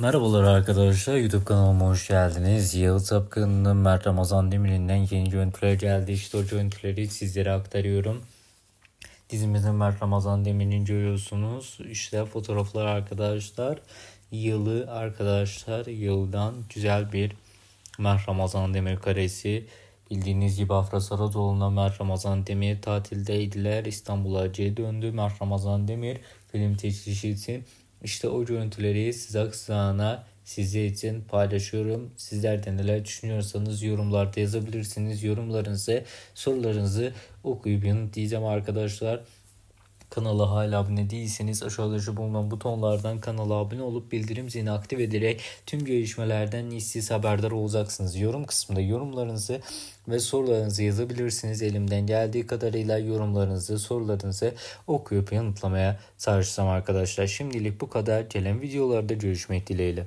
Merhabalar arkadaşlar YouTube kanalıma hoş geldiniz. Yağız Apkın'ın Mert Ramazan Demir'inden yeni görüntüler geldi. İşte o görüntüleri sizlere aktarıyorum. Dizimizin Mert Ramazan Demir'ini görüyorsunuz. İşte fotoğraflar arkadaşlar. Yılı arkadaşlar yıldan güzel bir Mert Ramazan Demir karesi. Bildiğiniz gibi Afra Saracoğlu'na Mert Ramazan Demir tatildeydiler. İstanbul'a geri döndü. Mert Ramazan Demir film teşhisi. İşte o görüntüleri size aksana sizler için paylaşıyorum. Sizler de neler düşünüyorsanız yorumlarda yazabilirsiniz. Yorumlarınızı, sorularınızı okuyup yanıtlayacağım arkadaşlar. Kanala hala abone değilseniz aşağıda bulunan butonlardan kanala abone olup bildirim zilini aktif ederek tüm gelişmelerden işsiz haberdar olacaksınız. Yorum kısmında yorumlarınızı ve sorularınızı yazabilirsiniz. Elimden geldiği kadarıyla yorumlarınızı, sorularınızı okuyup yanıtlamaya çalışacağım arkadaşlar. Şimdilik bu kadar. Gelen videolarda görüşmek dileğiyle.